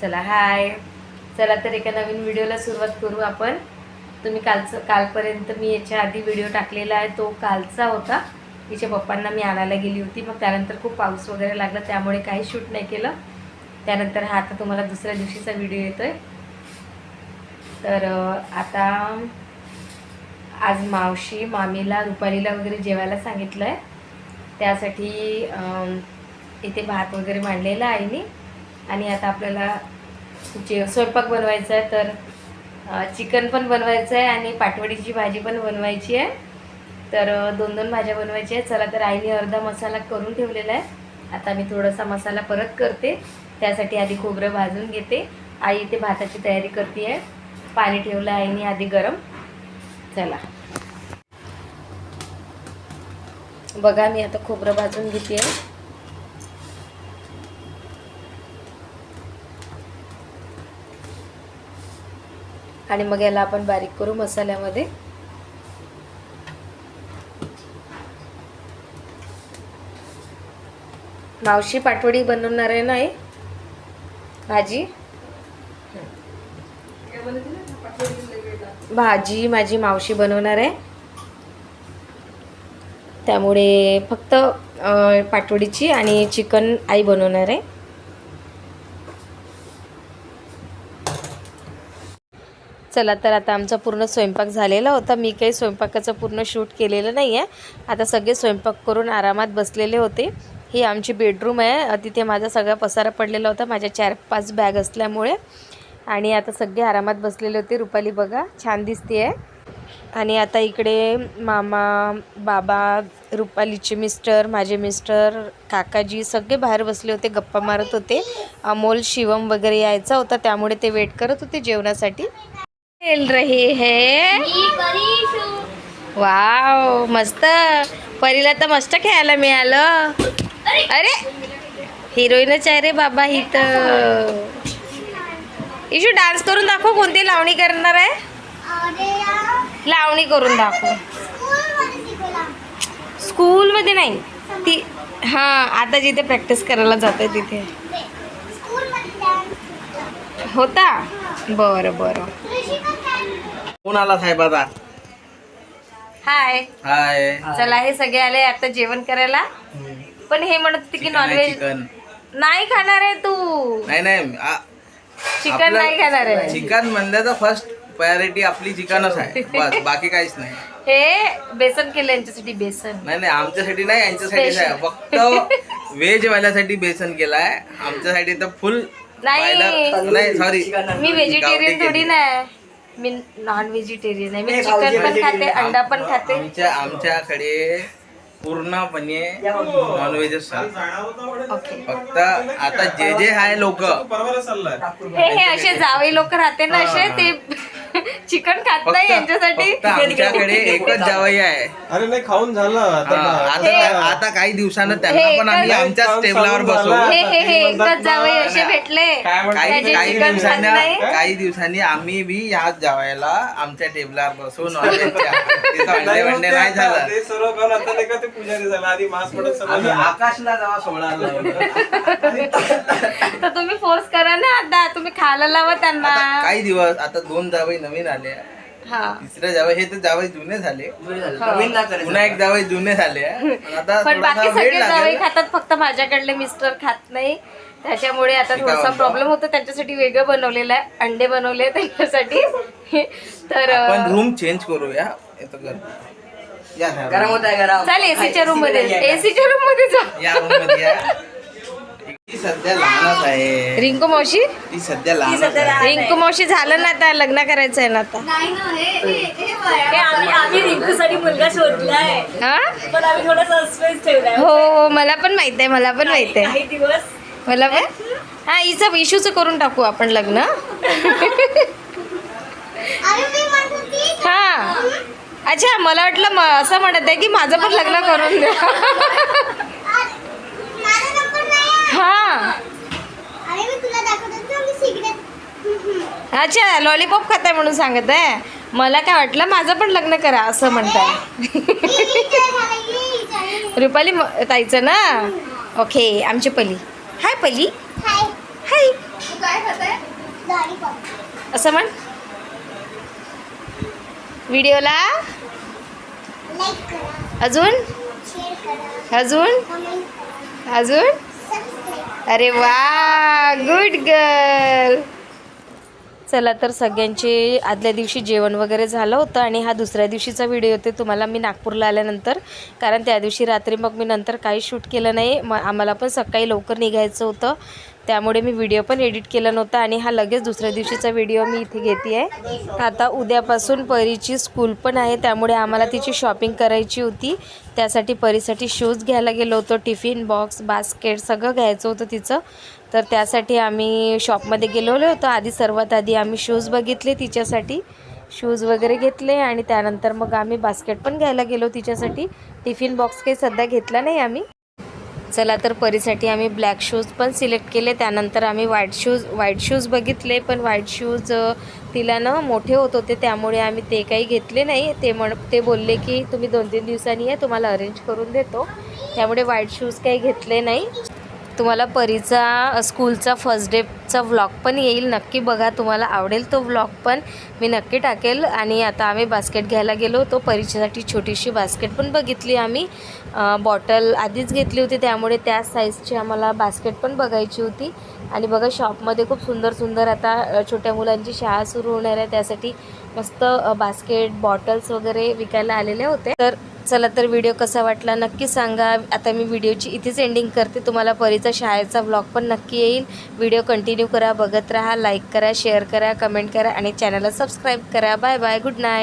चला हाय चला तर एका नवीन व्हिडिओला सुरुवात करू आपण. तुम्ही कालचं कालपर्यंत मी याच्या आधी व्हिडिओ टाकलेला आहे तो कालचा होता. तिच्या पप्पांना मी आणायला गेली होती मग त्यानंतर खूप पाऊस वगैरे लागला त्यामुळे काही शूट नाही केलं. त्यानंतर हा आता तुम्हाला दुसऱ्या दिवशीचा व्हिडिओ येतोय. तर आता आज मावशी मामीला रुपालीला वगैरे जेवायला सांगितलं आहे त्यासाठी इथे भात वगैरे मांडलेला आहे आईने. आणि आता आपल्याला जे स्वयंपाक बनवायचा आहे तर चिकन पण बनवायचं आहे आणि पाटवडीची भाजी पण बनवायची आहे. तर दोन दोन भाज्या बनवायच्या आहेत. चला तर आईने अर्धा मसाला करून ठेवलेला आहे. आता मी थोडासा मसाला परत करते. त्यासाठी आधी खोबरं भाजून घेते. आई इथे भाताची तयारी करते आहे. पाणी ठेवलं आहे आईने आधी गरम. चला. बघा मी आता खोबरं भाजून घेते आहे. आणि मग याला आपण बारीक करू मसाल्यामध्ये. मावशी पाटवडी बनवणार आहे ना भाजी? भाजी माझी मावशी बनवणार आहे. त्यामुळे फक्त पाटवडीची आणि चिकन आई बनवणार आहे. चला तर आता आमचा पूर्ण स्वयंपाक झालेला होता. मी काही स्वयंपाकाचं पूर्ण शूट केलेलं नाही आहे आता सगळे स्वयंपाक करून आरामात बसलेले होते. ही आमची बेडरूम आहे. तिथे माझा सगळा पसारा पडलेला होता. माझ्या चार पाच बॅग असल्यामुळे. आणि आता सगळे आरामात बसलेले होते. रुपाली बघा छान दिसते आहे आणि आता इकडे मामा बाबा रुपालीचे मिस्टर माझे मिस्टर काकाजी सगळे बाहेर बसले होते. गप्पा मारत होते. अमोल शिवम वगैरे यायचा होता. त्यामुळे ते वेट करत होते जेवणासाठी. खेल रहे है। वाव मस्त। परीला तर मस्त खेळायला मिळालं। अरे! हिरोईनच आहे रे बाबा ही तर इशू डान्स करून दाखव कोणती लावणी करणार आहे? लावणी करून दाखव. स्कूलमध्ये नाही ती हां आता जिथे प्रॅक्टिस करायला जाते तिथे. होता? बरं बरं. कोण आला साहेबाचा हाय. हाय. चला हे सगळे आले आता जेवण करायला. पण हे म्हणत होते की चिकन आहे, नॉनव्हेज चिकन नाही खाणार आहे तू. नाही नाही आ- चिकन आपलं- नाही खाणार आहे. चिकन म्हणलं तर फर्स्ट प्रायोरिटी आपली चिकनच आहे. बस बाकी काहीच नाही. हे बेसन केलं यांच्यासाठी बेसन. नाही नाही आमच्यासाठी नाही यांच्यासाठी आहे फक्त व्हेज वाल्यासाठी बेसन केलाय. आमच्यासाठी तर फुल नाही. नाही सॉरी मी व्हेजिटेरियन थोडी नाही मी नॉन व्हेजिटेरियन आहे. मी चिकन पण खाते अंडा पण खाते. आमच्या आमच्याकडे पूर्णपणे नॉनव्हेजच ओके. फक्त आता जे जे आहे लोक. हे हे असे जावे लोक राहते ना असे ते चिकन खात नाही यांच्यासाठी. फक्त आमच्याकडे एकच जावई आहे. अरे नाही खाऊन झालं. आता हा, ना. आता आता काही दिवसानं त्यांना पण आम्ही आमच्याच टेबलावर बसवू हे हे हे एकच जावई असे भेटले. काही त्याचे काही चिकन खात दिवसांनी नाही. काही दिवसांनी आम्ही बी ह्याच जावायला आमच्या टेबलावर बसवून नॉनव्हेजच्या तिथं अंडे नाही वंडे होते नाही आता. झालं. ते सर्व करून आता नाही का ते पुजारी झाला. आधी मास पडत सगळं आम्ही झालं. आकाशला जेव्हा सोडायला लावलं. तर तुम्ही फोर्स करा ना आता तुम्ही खायला लावा त्यांना. आता काही दिवस आता दोन जावई नवीन हा. तिसरे जावई हे तर जावई जुने झाले. पुन्हा एक जावई जुने झाले. पण आता पण बाकी थोडासा वेळ सगळे जावई लागेल खातात फक्त माझ्याकडले मिस्टर खात नाही. त्याच्यामुळे आता थोडासा. प्रॉब्लेम होतो. त्यांच्यासाठी वेगळं बनवलेलं आहे. अंडे बनवले त्यांच्यासाठी. तर रूम चेंज करूया. येतो घर या गरम होत आहे गरम. चल एसीच्या रूममध्ये. एसीच्या रूममध्ये जा. या रूममध्ये या. ती सध्या लहानच आहे. रिंकू मावशी? ती सध्या लहानच आहे. रिंकू मावशी झालं ना आता लग्न करायचं आहे ना आता. हे आम्ही आम्ही रिंकूसाठी मुलगा शोधलाय. हा? पण आम्ही थोडा सस्पेन्स ठेवलाय. हो हो मला पण माहीत आहे मला पण माहीत आहे काही दिवस. मला पण? हा हिचं इशूचं करून टाकू आपण लग्न. हा. अच्छा मला वाटलं म- असं म्हणत आहे की माझं पण लग्न करून द्या अच्छा लॉलीपॉप खाताय म्हणून सांगत आहे. मला काय वाटलं माझं पण लग्न करा असं म्हणताय. रुपाली ताईचं ना? ओके आमची पली. हाय पली. हाय. असं म्हण. व्हिडिओला? अजून? अजून? अजून? अरे वा गुड गर्ल चला तर सगळ्यांचे आदल्या दिवशी जेवण वगैरे झालं होतं आणि हा दुसऱ्या दिवशीचा व्हिडिओ होते तुम्हाला मी नागपूरला आल्यानंतर कारण त्या दिवशी रात्री मग मी नंतर काही शूट केलं नाही. मग आम्हाला पण सकाळी लवकर निघायचं होतं. त्यामुळे मी व्हिडिओ पण एडिट केला नव्हता आणि हा लगेच दुसऱ्या दिवशीचा व्हिडिओ मी इथे घेते आहे आता उद्यापासून परीची स्कूल पण आहे त्यामुळे आम्हाला तिची शॉपिंग करायची होती. त्यासाठी परीसाठी शूज घ्यायला गेलो होतो टिफिन बॉक्स बास्केट सगळं घ्यायचं होतं तिचं. तर त्यासाठी आम्ही शॉपमध्ये गेलेलो होतो. आधी सर्वात आधी आम्ही शूज बघितले तिच्यासाठी. शूज वगैरे घेतले आणि त्यानंतर मग आम्ही बास्केट पण घ्यायला गेलो तिच्यासाठी. टिफिन बॉक्स काही सध्या घेतला नाही आम्ही. चला तर परीसाठी आम्ही ब्लॅक शूज पण सिलेक्ट केले. त्यानंतर आम्ही व्हाईट शूज व्हाईट शूज बघितले पण व्हाईट शूज तिला ना मोठे होत होते त्यामुळे आम्ही ते काही घेतले नाही. ते म्हण ते बोलले की तुम्ही दोन तीन दिवसांनी या तुम्हाला अरेंज करून देतो. त्यामुळे व्हाईट शूज काही घेतले नाही. तुम्हाला परीचा स्कूलचा फर्स्ट डेचा व्लॉग पण येईल. नक्की बघा तुम्हाला आवडेल तो व्लॉग पण. मी नक्की टाकेल. आणि आता आम्ही बास्केट घ्यायला गेलो होतो. परीक्षेसाठी छोटीशी बास्केट पण बघितली आम्ही. बॉटल आधीच घेतली होती. त्यामुळे त्या साईजची आम्हाला बास्केट पण बघायची होती. आणि बघा शॉपमध्ये खूप सुंदर सुंदर आता छोट्या मुलांची शाळा सुरू होणार आहे. त्यासाठी मस्त बास्केट बॉटल्स वगैरे विकायला आलेले होते. तर चला तर व्हिडिओ कसा वाटला नक्की सांगा. आता मी व्हिडिओची इथेच एंडिंग करते. तुम्हाला परीचा शाळेचा व्लॉग पण नक्की येईल. व्हिडिओ कंटिन्यू करा बघत राहा लाईक करा शेअर करा कमेंट करा आणि चॅनलला सबस्क्राईब करा. Bye bye good night